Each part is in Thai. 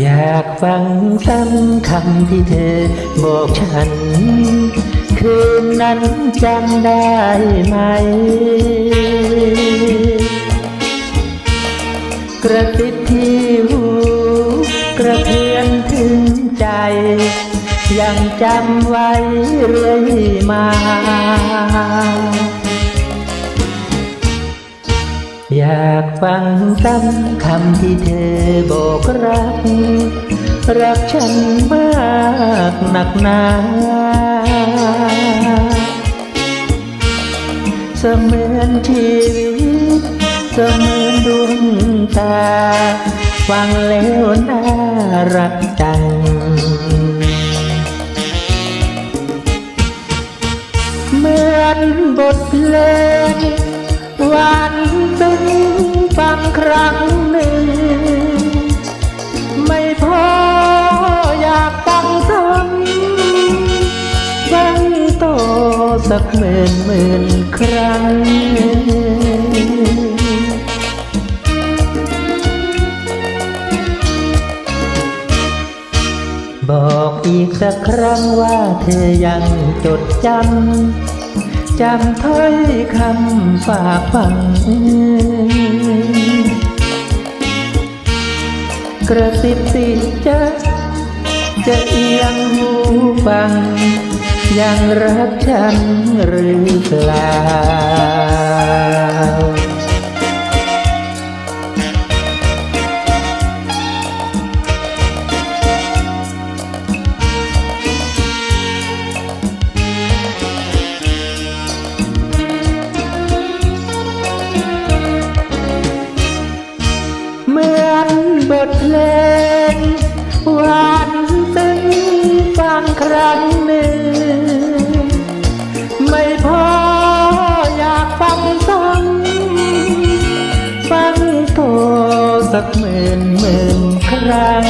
อยากฟังซ้ำคำที่เธอบอกฉัน คืนนั้นจำได้ไหม กระติบที่หูกระเทือนถึงใจ ยังจำไว้เรื่อยมา อยากฟังซ้ำคำที่เธอบอกรัก รักฉันมากหนักหนาเสมือนชีวิตเสมือนดวงตา ฟังแล้วน่ารักจังเหมือนบทเพลงหวาน กหมื่นหมื่นครั้ง บอกอีกสักครั้งว่าเธอยังจดจำ จำถ้อยคำฝากฝัง กระซิบสิจะจะเอียงหูฟัง ยังรักฉันหรือเปล่า สักหมื่นหมื่นครั้ง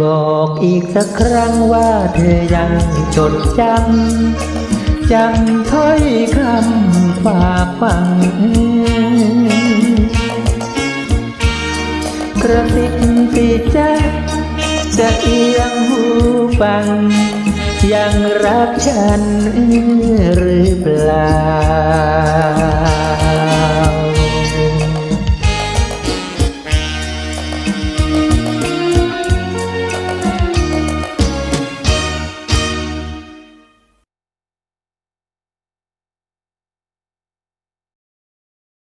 บอกอีกสักครั้งว่าเธอยังจดจำจำถ้อยคำฝากฝังกระติบปีจะจะเอียงหูฟัง ยังรักฉันหรือเปล่า